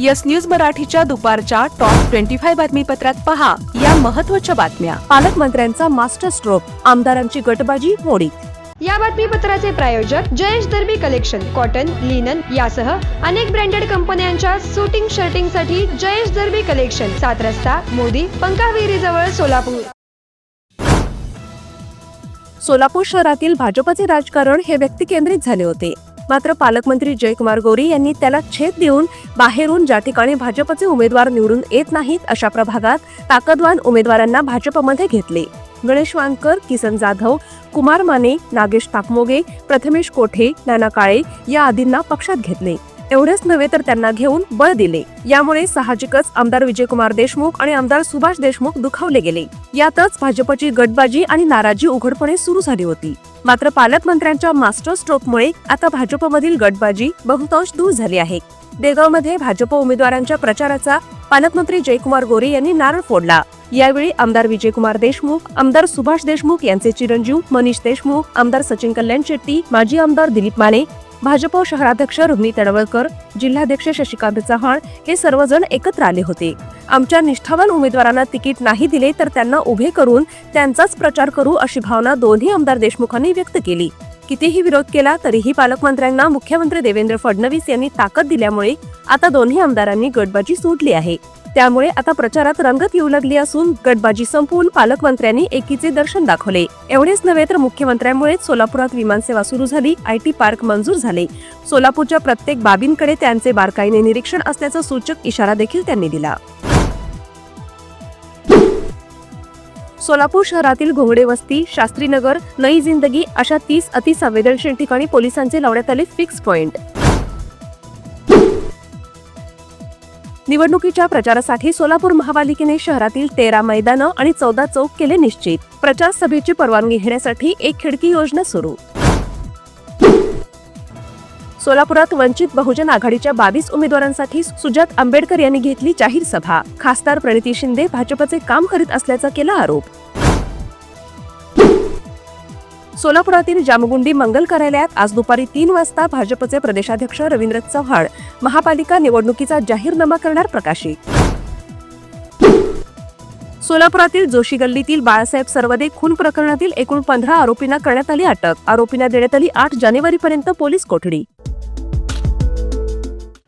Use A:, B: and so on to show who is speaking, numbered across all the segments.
A: Yes news मराठीच्या दुपारच्या top twenty five बातमीपत्रात पहा. या महत्त्वाच्या बातम्या.
B: पालकमंत्र्यांचा मास्टर स्ट्रोक. आमदारांची गटबाजी मोडीत
C: या बातमीपत्राचे प्रायोजक Jayesh Darbi collection cotton linen यासह अनेक ब्रँडेड कंपन्यांच्या सुटिंग शर्टिंगसाठी जयेश दर्बी कलेक्शन सात रस्ता मोदी पंकाविहिरी जवळ सोलापूर.
B: सोलापूर शहरातील भाजपचे राजकारण हे व्यक्तिकेंद्रित झाले होते. मात्र पालकमंत्री जयकुमार गोरी यांनी त्याला छेद देऊन बाहेरून ज्या ठिकाणी भाजपचे उमेदवार निवडून येत नाहीत अशा प्रभागात ताकदवान उमेदवारांना भाजपमध्ये घेतले. गणेश वानकर किसन जाधव कुमार माने नागेश ताकमोगे प्रथमेश कोठे नाना काळे या आदींना पक्षात घेतले. एवढेच नव्हे तर त्यांना घेऊन बळ दिले. यामुळे साहजिकच आमदार विजयकुमार देशमुख आणि आमदार सुभाष देशमुख दुखावले गेले. यातच भाजपची गटबाजी आणि नाराजी उघडपणे सुरू झाली होती. मात्र पालकमंत्र्यांच्या मास्टर स्ट्रोकमुळे आता भाजपमधील गटबाजी बहुतांश दूर झाली आहे. देगावमध्ये भाजप उमेदवारांच्या प्रचाराचा पालकमंत्री जयकुमार गोरे यांनी नारळ फोडला. यावेळी आमदार विजयकुमार देशमुख आमदार सुभाष देशमुख यांचे चिरंजीव मनीष देशमुख आमदार सचिन कल्याण शेट्टी माजी आमदार दिलीप माने भाजप शहराध्यक्ष रुग्णी तडवळकर जिल्हाध्यक्ष शशिकांत चव्हाण हे सर्वजण एकत्र आले होते. आमच्या निष्ठावान उमेदवारांना तिकीट नाही दिले तर त्यांना उभे करून त्यांचाच प्रचार करू अशी भावना दोन्ही आमदार देशमुखांनी व्यक्त केली. कितीही विरोध केला तरीही पालकमंत्र्यांना मुख्यमंत्री देवेंद्र फडणवीस यांनी ताकद दिल्यामुळे आता दोन्ही आमदारांनी गटबाजी सोडली आहे. त्यामुळे आता प्रचारात रंगत येऊ लागली असून गटबाजी संपवून पालकमंत्र्यांनी एकीचे दर्शन दाखवले. एवढेच नव्हे तर मुख्यमंत्र्यांमुळेच सोलापुरात विमानसेवा सुरू झाली आयटी पार्क मंजूर झाले. सोलापूरच्या प्रत्येक बाबींकडे त्यांचे बारकाईने निरीक्षण असल्याचा सूचक इशारा देखील त्यांनी दिला. सोलापूर शहरातील घोंगडे वस्ती शास्त्रीनगर नई जिंदगी अशा तीस अतिसंवेदनशील ठिकाणी पोलिसांचे लावण्यात आले फिक्स पॉइंट निवडणुकीच्या प्रचारासाठी सोलापूर महापालिकेने शहरातील तेरा मैदानं आणि चौदा चौक केले निश्चित. प्रचार सभेची परवानगी घेण्यासाठी एक खिडकी योजना सुरू. सोलापुरात वंचित बहुजन आघाडीच्या बावीस उमेदवारांसाठी सुजात आंबेडकर यांनी घेतली जाहीर सभा. खासदार प्रणिती शिंदे भाजपचे काम करीत असल्याचा केला आरोप. सोलापुरातील जामगुंडी मंगल कार्यालयात आज दुपारी तीन वाजता भाजपचे प्रदेशाध्यक्ष रवींद्र चव्हाण महापालिका निवडणुकीचा जाहीरनामा करणार प्रकाशित. सोलापुरातील जोशी गल्लीतील बाळासाहेब सर्वदे खून प्रकरणातील एकूण पंधरा आरोपींना करण्यात आली अटक. आरोपींना देण्यात आली आठ जानेवारीपर्यंत पोलीस कोठडी.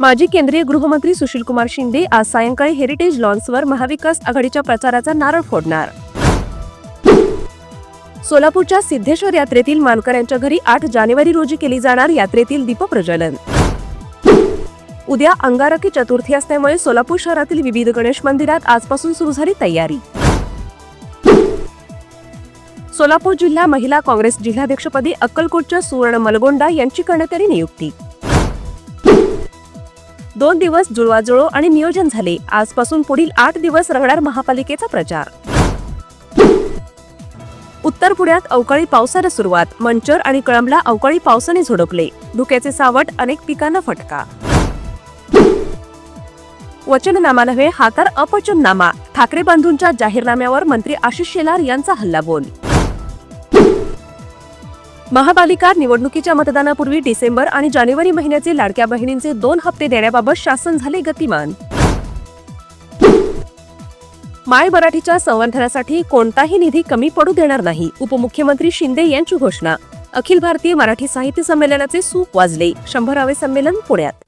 B: माजी केंद्रीय गृहमंत्री सुशीलकुमार शिंदे आज सायंकाळी हेरिटेज लॉन्सवर महाविकास आघाडीच्या प्रचाराचा नारळ फोडणार. सोलापूरच्या सिद्धेश्वर यात्रेतील मानकऱ्यांच्या घरी आठ जानेवारी रोजी केली जाणार यात्रेतील दीपप्रज्वलन. उद्या अंगारकी चतुर्थी असल्यामुळे सोलापूर शहरातील विविध गणेश मंदिरात आजपासून सुरू झाली तयारी. सोलापूर जिल्हा महिला काँग्रेस जिल्हाध्यक्षपदी अक्कलकोटच्या सुवर्ण मलगोंडा यांची करण्यात आली नियुक्ती. दोन दिवस जुळवाजुळव आणि नियोजन झाले. आजपासून पुढील आठ दिवस रंगणार महापालिकेचा प्रचार. उत्तर पुण्यात अवकाळी पावसाला सुरुवात. मंचर आणि कळंबला अवकाळी पावसाने झोडपले. धुक्याचे सावट अनेक पिकांना फटका. वचननामा नव्हे हा तर अपचननामा. ठाकरे बंधूंच्या जाहीरनाम्यावर मंत्री आशिष शेलार यांचा हल्लाबोल महापालिका निवडणुकीच्या मतदानापूर्वी डिसेंबर आणि जानेवारी महिन्याचे लाडक्या बहिणींचे दोन हप्ते देण्याबाबत शासन झाले गतिमान. माय मराठीच्या संवर्धनासाठी कोणताही निधी कमी पडू देणार नाही उपमुख्यमंत्री शिंदे यांची घोषणा. अखिल भारतीय मराठी साहित्य संमेलनाचे सूप वाजले. शंभरावे संमेलन पुण्यात.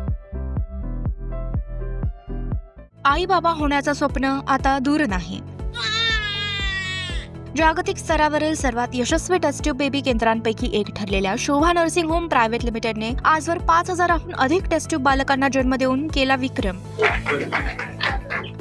D: आई बाबा होण्याचं स्वप्न आता दूर नाही. जागतिक स्तरावरील सर्वात यशस्वी टेस्ट्यूब बेबी केंद्रांपैकी एक ठरलेल्या शोभा नर्सिंग होम प्रायव्हेट लिमिटेडने आजवर पाच हजाराहून अधिक टेस्ट्यूब बालकांना जन्म देऊन केला विक्रम.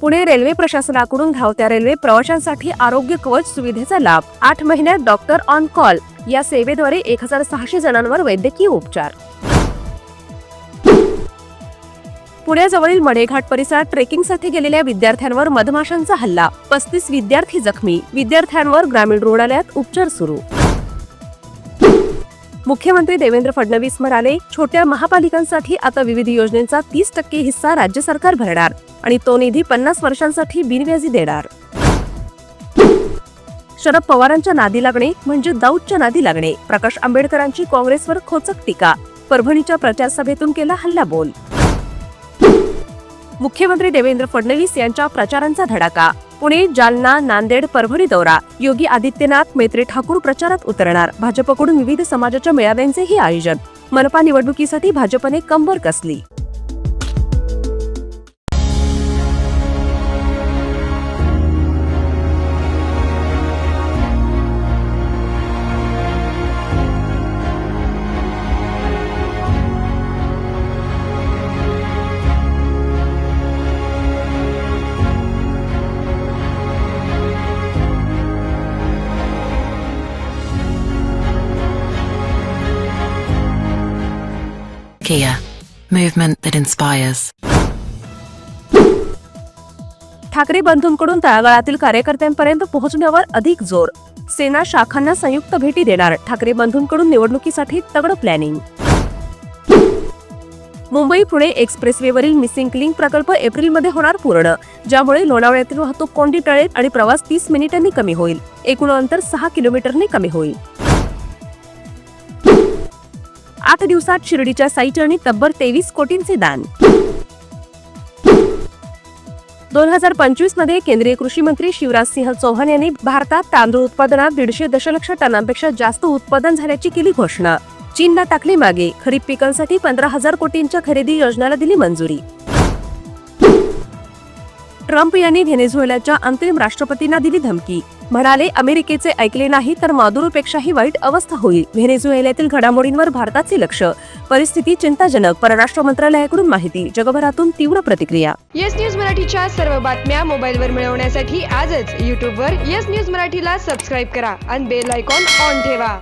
B: Pune railway प्रशासनाकडून धावत्या रेल्वे प्रवाशांसाठी आरोग्य कवच सुविधेचा लाभ. आठ महिन्यात डॉक्टर ऑन कॉल या सेवेद्वारे एक हजार सहाशे जणांवर वैद्यकीय उपचार. पुण्याजवळील मडेघाट परिसरात ट्रेकिंगसाठी गेलेल्या विद्यार्थ्यांवर मधमाशांचा हल्ला. पस्तीस विद्यार्थी जखमी. विद्यार्थ्यांवर ग्रामीण रुग्णालयात उपचार सुरू. मुख्यमंत्री देवेंद्र फडणवीस म्हणाले छोट्या महापालिकांसाठी आता विविध योजनेचा तीस टक्के हिस्सा राज्य सरकार भरणार आणि तो निधी पन्नास वर्षांसाठी बिनव्याजी देणार. शरद पवारांच्या नादी लागणे म्हणजे दाऊदच्या नादी लागणे. प्रकाश आंबेडकरांची काँग्रेसवर खोचक टीका. परभणीच्या प्रचार सभेतून केला हल्लाबोल. मुख्यमंत्री देवेंद्र फडणवीस यांच्या प्रचारांचा धडाका. पुणे जालना नांदेड परभणी दौरा. योगी आदित्यनाथ मैत्री ठाकूर प्रचारात उतरणार. भाजपकडून विविध समाजाच्या मेळाव्यांचेही आयोजन. मनपा निवडणुकीसाठी भाजपने कंबर कसली?
E: Kia, movement that inspires.
B: Thackeray बंधूंकडून तळागाळातील कार्यकर्त्यांपर्यंत पोहोचण्यावर अधिक जोर. सेना शाखांना संयुक्त भेटी देणार. ठाकरे बंधूंकडून निवडणुकीसाठी तगडं प्लॅनिंग मुंबई पुणे एक्सप्रेसवेवरील मिसिंग लिंक प्रकल्प एप्रिलमध्ये होणार पूर्ण. ज्यामुळे लोणावळ्यातील वाहतूक कोंडी टळेल आणि प्रवास तीस मिनिटांनी कमी होईल. एकूण अंतर सहा किलोमीटरने कमी होईल. आठ दिवसात शिर्डीच्या साईचरणी तब्बल तेवीस कोटींचे दान. दोन हजार पंचवीसमध्ये केंद्रीय कृषी मंत्री शिवराज सिंह चौहान यांनी भारतात तांदूळ उत्पादनात दीडशे दशलक्ष टनांपेक्षा जास्त उत्पादन झाल्याची केली घोषणा. चीनला टाकली मागे. खरीप पिकांसाठी पंधरा हजार कोटींच्या खरेदी योजनेला दिली मंजुरी. ट्रम्प यांनी व्हेनेझुएलाच्या अंतरिम राष्ट्रपतींना दिली धमकी. म्हणाले अमेरिकेचे ऐकले नाही तर मादुरोपेक्षाही वाईट अवस्था होईल. व्हेनेझुएलातील घडामोडींवर भारताचे लक्ष. परिस्थिती चिंताजनक परराष्ट्र मंत्रालयाकडून माहिती. जगभरातून तीव्र प्रतिक्रिया.
C: येस न्यूज मराठीच्या सर्व बातम्या मोबाईलवर मिळवण्यासाठी आजच यूट्यूबवर येस न्यूज मराठीला सबस्क्राईब करा आणि बेल आयकॉन ऑन ठेवा.